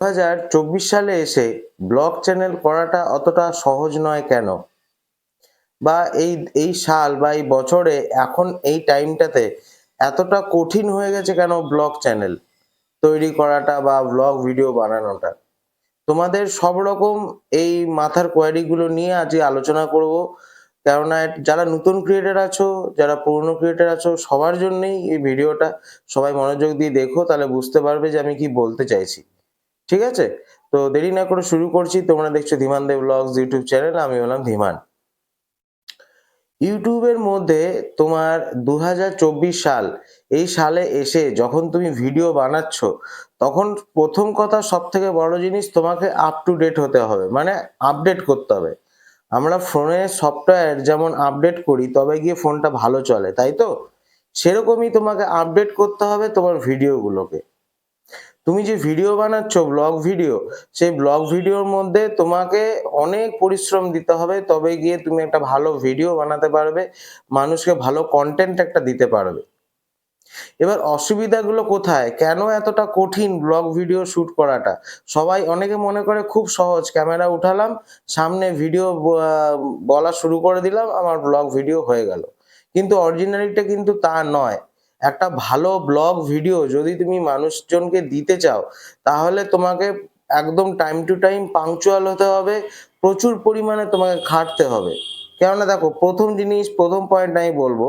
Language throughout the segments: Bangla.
দু হাজার চব্বিশ সালে এসে ব্লগ চ্যানেল করাটা অতটা সহজ নয় কেন? বা এই এই সাল বা এই বছরে এখন এই টাইমটাতে এতটা কঠিন হয়ে গেছে কেন ব্লগ চ্যানেল তৈরি করাটা বা ব্লগ ভিডিও বানানোটা? তোমাদের সব রকম এই মাথার কোয়ারিগুলো নিয়ে আজকে আলোচনা করব। কেননা যারা নতুন ক্রিয়েটার আছো, যারা পুরনো ক্রিয়েটার আছো, সবার জন্যই এই ভিডিওটা সবাই মনোযোগ দিয়ে দেখো, তাহলে বুঝতে পারবে যে আমি কি বলতে চাইছি। ঠিক আছে? তো দেরি না করে শুরু করছি। তোমরা দেখছ Dhiman Dev blogs YouTube channel. আমি হলাম ধীমান। ইউটিউবের মধ্যে তোমার দু হাজার চব্বিশ সাল, এই সালে এসে যখন তুমি ভিডিও বানাচ্ছ, তখন প্রথম কথা সব থেকে বড় জিনিস তোমাকে আপ টু ডেট হতে হবে। মানে আপডেট করতে হবে। আমরা ফোনে সফটওয়্যার যেমন আপডেট করি, তবে গিয়ে ফোনটা ভালো চলে, তাই তো? সেরকমই তোমাকে আপডেট করতে হবে তোমার ভিডিওগুলোকে তুমি যে ভিডিও বানাচ্ছ ব্লগ ভিডিও সেই ব্লগ ভিডিওর মধ্যে তোমাকে অনেক পরিশ্রম দিতে হবে। তবে গিয়ে তুমি একটা ভালো ভিডিও বানাতে পারবে, মানুষকে ভালো কন্টেন্ট একটা দিতে পারবে। এবার অসুবিধাগুলো কোথায়? কেন এতটা কঠিন ব্লগ ভিডিও শুট করাটা? সবাই অনেকে মনে করে খুব সহজ ক্যামেরা উঠালাম, সামনে ভিডিও বলা শুরু করে দিলাম, আমার ব্লগ ভিডিও হয়ে গেল। কিন্তু অরিজিনালিটা কিন্তু তা নয়। একটা ভালো ব্লগ ভিডিও যদি তুমি মানুষজনকে দিতে চাও, তাহলে তোমাকে একদম টাইম টু টাইম পাংচুয়াল হতে হবে, প্রচুর পরিমাণে তোমাকে খাটতে হবে। কেননা দেখো, প্রথম জিনিস, প্রথম পয়েন্ট আমি বলব,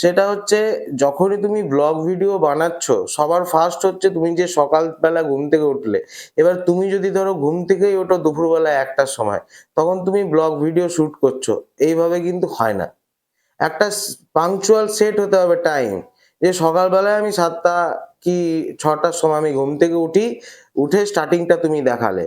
সেটা হচ্ছে যখনই তুমি ব্লগ ভিডিও বানাচ্ছ, সবার ফার্স্ট হচ্ছে তুমি যে সকালবেলা ঘুম থেকে উঠলে, এবার তুমি যদি ধরো ঘুম থেকেই ওঠো দুপুরবেলা একটার সময়, তখন তুমি ব্লগ ভিডিও শুট করছ, এইভাবে কিন্তু হয় না। একটা পাংচুয়াল সেট হতে হবে টাইম যে সকালবেলায় আমি সাতটা কি ছটার সময় আমি ঘুম থেকে উঠি, উঠে স্টার্টিংটা তুমি দেখালে।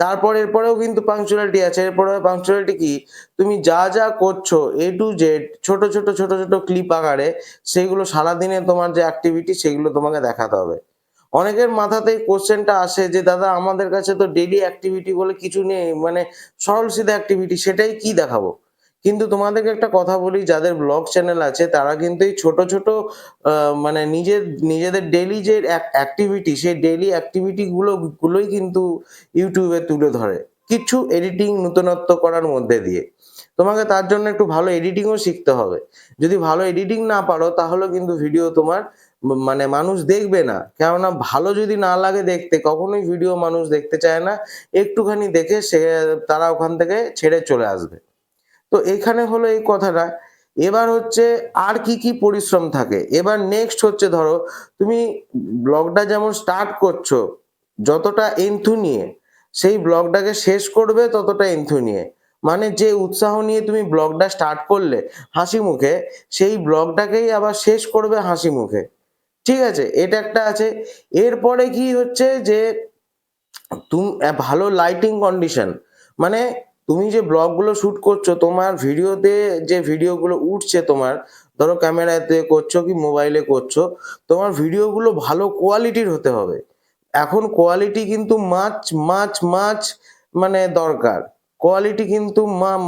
তারপর এরপরেও কিন্তু পাংচুয়ালিটি আছে। এরপরে পাংচুয়ালিটি কি? তুমি যা যা করছ এ টু জেড ছোট ছোট ছোট ছোট ক্লিপ আকারে, সেগুলো সারাদিনে তোমার যে অ্যাক্টিভিটি সেগুলো তোমাকে দেখাতে হবে। অনেকের মাথাতে কোশ্চেনটা আসে যে, দাদা, আমাদের কাছে তো ডেইলি অ্যাক্টিভিটি বলে কিছু নেই। মানে সরল সিধা অ্যাক্টিভিটি সেটাই কি দেখাবো? কিন্তু তোমাদেরকে একটা কথা বলি, যাদের ব্লগ চ্যানেল আছে, তারা কিন্তু এই ছোট ছোট মানে নিজের, নিজেদের ডেলি যে অ্যাক্টিভিটি সেই ডেইলি অ্যাক্টিভিটি গুলো, গুলোই কিন্তু ইউটিউবে তুলে ধরে। কিছু এডিটিং নতুনত্ব করার মধ্যে দিয়ে। তোমাকে তার জন্য একটু ভালো এডিটিংও শিখতে হবে। যদি ভালো এডিটিং না পারো, তাহলে কিন্তু ভিডিও তোমার মানে মানুষ দেখবে না। কেননা ভালো যদি না লাগে দেখতে, কখনোই ভিডিও মানুষ দেখতে চায় না। একটুখানি দেখে সে, তারা ওখান থেকে ছেড়ে চলে আসবে। তো এখানে হলো এই কথাটা। এবার হচ্ছে আর কি কি পরিশ্রম থাকে? এবার নেক্সট হচ্ছে ধরো, তুমি ব্লগটা যেমন স্টার্ট করছ, যতটা এন্থু নিয়ে, সেই ব্লগটাকে শেষ করবে ততটা এন্থু নিয়ে। মানে যে উৎসাহ নিয়ে তুমি ব্লগটা স্টার্ট করলে, হাসি মুখে, সেই ব্লগটাকেই আবার শেষ করবে হাসি মুখে। ঠিক আছে? এটা একটা আছে। এরপরে কি হচ্ছে যে, তুমি ভালো লাইটিং কন্ডিশন মানে তুমি যে ব্লগগুলো শুট করছ, তোমার ভিডিওতে যে ভিডিওগুলো উঠছে তোমার, ধরো ক্যামেরাতে করছ কি মোবাইলে করছ, তোমার ভিডিওগুলো ভালো কোয়ালিটির হতে হবে। এখন কোয়ালিটি কিন্তু মাছ মাছ মাছ মানে দরকার। কোয়ালিটি কিন্তু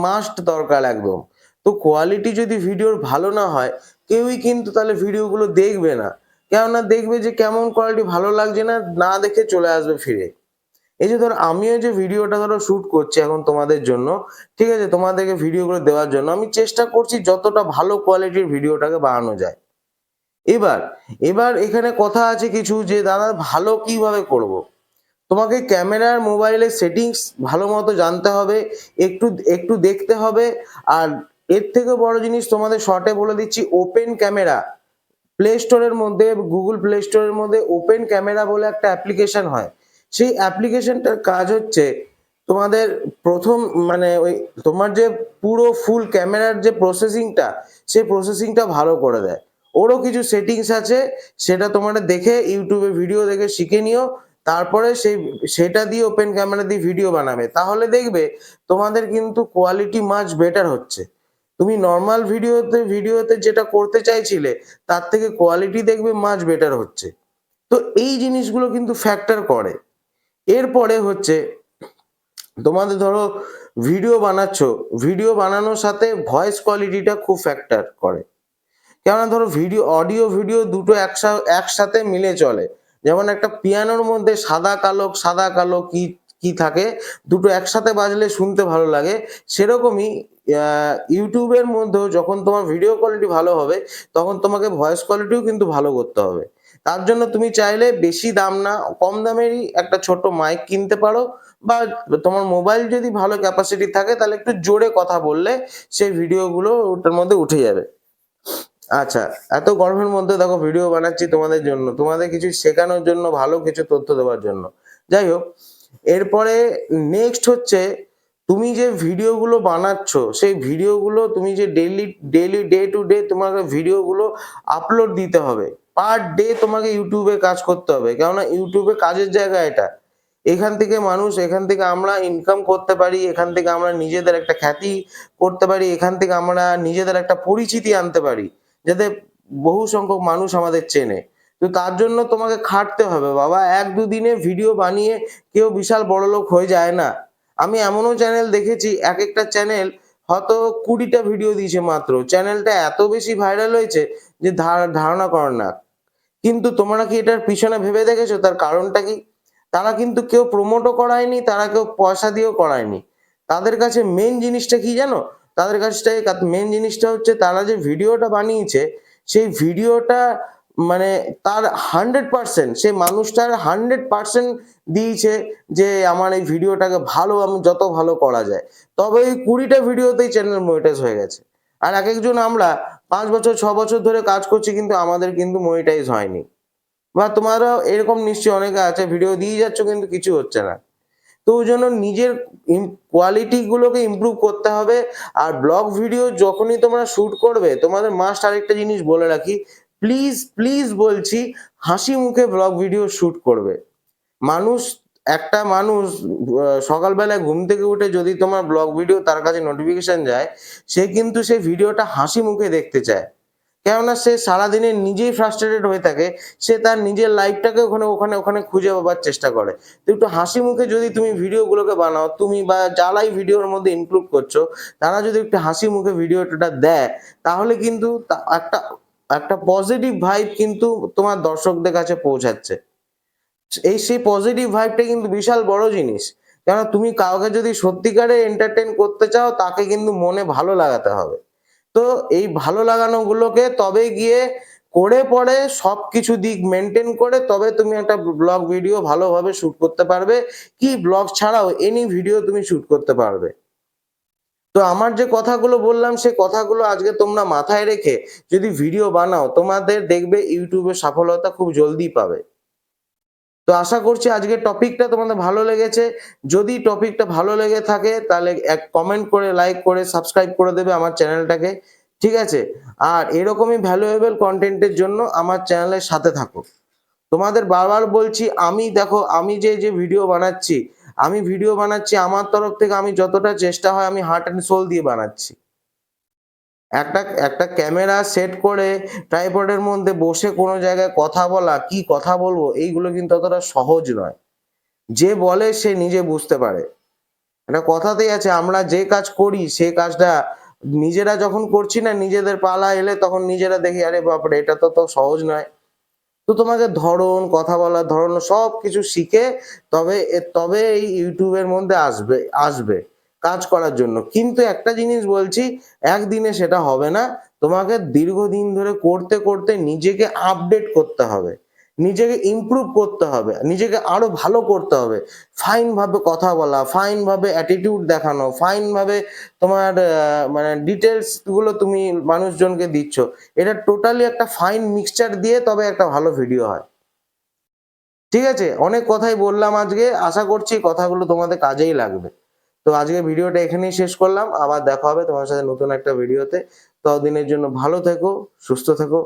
মাস্ট দরকার একদম। তো কোয়ালিটি যদি ভিডিওর ভালো না হয়, কেউই কিন্তু তাহলে ভিডিওগুলো দেখবে না। কেননা দেখবে যে কেমন কোয়ালিটি ভালো লাগছে না না দেখে চলে আসবে ফিরে। এই যে ধরো আমিও যে ভিডিওটা ধরো শুট করছি এখন তোমাদের জন্য, ঠিক আছে? তোমাদেরকে ভিডিওগুলো দেওয়ার জন্য আমি চেষ্টা করছি যতটা ভালো কোয়ালিটির ভিডিওটাকে বানানো যায়। এবার এবার এখানে কথা আছে কিছু যে, দাদা, ভালো কীভাবে করব। তোমাকে ক্যামেরার মোবাইলের সেটিংস ভালো মতো জানতে হবে, একটু একটু দেখতে হবে, আর এর থেকে বড় জিনিস তোমাদের শর্টে বলে দিচ্ছি ওপেন ক্যামেরা প্লে স্টোরের মধ্যে গুগল প্লে স্টোরের মধ্যে ওপেন ক্যামেরা বলে একটা অ্যাপ্লিকেশন হয়। সেই অ্যাপ্লিকেশনটার কাজ হচ্ছে তোমাদের প্রথম মানে ওই তোমার যে পুরো ফুল ক্যামেরার যে প্রসেসিংটা সেই প্রসেসিংটা ভালো করে দেয়। ওরও কিছু সেটিংস আছে, সেটা তোমরা দেখে ইউটিউবে ভিডিও দেখে শিখে নিও, তারপরে সেই, সেটা দিয়ে ওপেন ক্যামেরা দিয়ে ভিডিও বানাবে। তাহলে দেখবে তোমাদের কিন্তু কোয়ালিটি মাছ বেটার হচ্ছে। তুমি নর্মাল ভিডিওতে ভিডিওতে যেটা করতে চাইছিলে, তার থেকে কোয়ালিটি দেখবে মাছ বেটার হচ্ছে। তো এই জিনিসগুলো কিন্তু ফ্যাক্টর করে। এরপরে হচ্ছে তোমাদের ধরো ভিডিও বানাচ্ছ ভিডিও বানানোর সাথে ভয়েস কোয়ালিটিটা খুব ফ্যাক্টর করে। কেননা ধরো ভিডিও অডিও ভিডিও দুটো একসা, একসাথে মিলে চলে। যেমন একটা পিয়ানোর মধ্যে সাদা, কালো সাদা, কালো কি কি থাকে, দুটো একসাথে বাজলে শুনতে ভালো লাগে। সেরকমই ইউটিউবের মধ্যেও যখন তোমার ভিডিও কোয়ালিটি ভালো হবে, তখন তোমাকে ভয়েস কোয়ালিটিও কিন্তু ভালো করতে হবে। তার জন্য তুমি চাইলে বেশি দাম না, কম দামেরই একটা ছোট মাইক কিনতে পারো বা তোমার মোবাইল যদি ভালো ক্যাপাসিটি থাকে তাহলে একটু জোরে কথা বললে সেই ভিডিওগুলো ওটার মধ্যে উঠে যাবে। আচ্ছা এত গরমের মধ্যে দেখো ভিডিও বানাচ্ছি তোমাদের জন্য, তোমাদের কিছু শেখানোর জন্য, ভালো কিছু তথ্য দেওয়ার জন্য। যাই হোক, এরপরে নেক্সট হচ্ছে তুমি যে ভিডিওগুলো বানাচ্ছ, সেই ভিডিওগুলো তুমি যে daily daily day to day তোমাকে ভিডিওগুলো আপলোড দিতে হবে। পার ডে তোমাকে ইউটিউবে কাজ করতে হবে। কেননা ইউটিউবে কাজের জায়গা এটা। এখান থেকে মানুষ, এখান থেকে আমরা ইনকাম করতে পারি, এখান থেকে আমরা নিজেদের একটা খ্যাতি করতে পারি, এখান থেকে আমরা নিজেদের একটা পরিচিতি আনতে পারি, যাতে বহু সংখ্যক মানুষ আমাদের চেনে। তো তার জন্য তোমাকে খাটতে হবে, বাবা। এক দুদিনে ভিডিও বানিয়ে কেউ বিশাল বড় লোক হয়ে যায় না। আমি এমনও চ্যানেল দেখেছি এক একটা চ্যানেল হয়তো কুড়িটা ভিডিও দিয়েছে মাত্র। চ্যানেলটা এত বেশি ভাইরাল হয়েছে যে ধারণা কর না। কিন্তু তোমরা কি এটার পিছনে ভেবে দেখেছ? তার কারণটা কি? তারা কিন্তু কেউ প্রমোটও করায়নি, তারা কেউ পয়সা দিয়েও করায়নি। তাদের কাছে মেন জিনিসটা কি জানো? তাদের কাছে মেন জিনিসটা হচ্ছে তারা যে ভিডিওটা বানিয়েছে, সেই ভিডিওটা মানে তার হান্ড্রেড পার্সেন্ট সে মানুষটার হান্ড্রেড পার্সেন্ট দিয়েছে যে আমার এই ভিডিওটাকে ভালো, আমি যত ভালো করা যায়। তবে এই কুড়িটা ভিডিওতেই চ্যানেল মনিটাইজ হয়ে গেছে। আর এক একজন আমরা পাঁচ বছর, ছ বছর ধরে কাজ করছি কিন্তু আমাদের কিন্তু মনিটাইজ হয়নি। বা তোমারও এরকম নিশ্চয়ই অনেকে আছে ভিডিও দিয়ে যাচ্ছ কিন্তু কিছু হচ্ছে না। তো ওই জন্য নিজের কোয়ালিটি গুলোকে ইমপ্রুভ করতে হবে আর ব্লগ ভিডিও যখনই তোমরা শুট করবে, তোমাদের মাস্ট আরেকটা জিনিস বলে রাখি প্লিজ প্লিজ বলছি, হাসি মুখে ব্লগ ভিডিও শুট করবে। মানুষ একটা মানুষ সকালবেলায় ঘুম থেকে উঠে যদি তোমার ব্লগ ভিডিও তার কাছে নোটিফিকেশন যায়, সে কিন্তু সেই ভিডিওটা হাসি মুখে দেখতে চায়। কেননা সে সারাদিনে নিজেই ফ্রাস্ট্রেটেড হয়ে থাকে, সে তার নিজের লাইফটাকে ওখানে ওখানে ওখানে খুঁজে পাবার চেষ্টা করে। তো একটু হাসি মুখে যদি তুমি ভিডিওগুলোকে বানাও, তুমি বা যারাই ভিডিওর মধ্যে ইনক্লুড করছ, তারা যদি একটু হাসি মুখে ভিডিওটা দেয়, তাহলে কিন্তু একটা একটা পজিটিভ ভাইব কিন্তু তোমার দর্শকদের কাছে পৌঁছাচ্ছে। এই, সেই পজিটিভ ভাইবটা কিন্তু বিশাল বড় জিনিস। কেন তুমি কাউকে যদি সত্যিকারে এন্টারটেন করতে চাও, তাকে কিন্তু মনে ভালো লাগাতে হবে। তো এই ভালো লাগানো গুলোকে তবে গিয়ে করে পরে সব কিছু দিক মেনটেন করে তবে তুমি একটা ব্লগ ভিডিও ভালোভাবে শুট করতে পারবে। কি ব্লগ ছাড়াও এনি ভিডিও তুমি শুট করতে পারবে। তো আমার যে কথাগুলো বললাম, সে কথাগুলো আজকে তোমরা মাথায় রেখে যদি ভিডিও বানাও, তোমাদের দেখবে ইউটিউবে সফলতা খুব জলদি পাবে। তো আশা করছি আজকের টপিকটা তোমাদের ভালো লেগেছে। যদি টপিকটা ভালো লেগে থাকে, তাহলে এক কমেন্ট করে লাইক করে সাবস্ক্রাইব করে দেবে আমার চ্যানেলটাকে, ঠিক আছে? আর এরকমই ভ্যালুয়েবল কন্টেন্টের জন্য আমার চ্যানেলের সাথে থাকো। তোমাদের বারবার বলছি, আমি দেখো, আমি যে যে ভিডিও বানাচ্ছি, আমি ভিডিও বানাচ্ছি, আমার তরফ থেকে আমি যতটা চেষ্টা হয়, আমি হার্ট অ্যান্ড সোল দিয়ে বানাচ্ছি। একটা একটা ক্যামেরা সেট করে ট্রাইপডের মধ্যে বসে কোনো জায়গায় কথা বলা, কি কথা বলব, এইগুলো কিন্তু অতটা সহজ নয়। যে বলে সে নিজে বুঝতে পারে। একটা কথাতেই আছে, আমরা যে কাজ করি, সে কাজটা নিজেরা যখন করছি না, নিজেদের পালা এলে তখন নিজেরা দেখি, আরে বাপরে, এটা তো তো সহজ নয়। তো তোমাকে ধরন, কথা বলার ধরন সব কিছু শিখে তবে তবে এই ইউটিউবের মধ্যে আসবে আসবে। কাজ করার জন্য। কিন্তু একটা জিনিস বলছি, একদিনে সেটা হবে না। তোমাকে দীর্ঘদিন ধরে করতে করতে নিজেকে আপডেট করতে হবে। নিজেকে ইমপ্রুভ করতে হবে। নিজেকে আরও ভালো করতে হবে। ফাইন ভাবে কথা বলা ফাইন ভাবে অ্যাটিটিউড দেখানো ফাইন ভাবে তোমার মানে ডিটেলসগুলো তুমি মানুষজনকে দিচ্ছ। এটা টোটালি একটা ফাইন মিক্সচার দিয়ে তবে একটা ভালো ভিডিও হয়। ঠিক আছে? অনেক কথাই বললাম আজকে। আশা করছি কথাগুলো তোমাদের কাজেই লাগবে। তো আজকে ভিডিওটা এখানেই শেষ করলাম। আবার দেখা হবে তোমার সাথে নতুন একটা ভিডিওতে। ততদিনের জন্য ভালো থেকো, সুস্থ থেকো।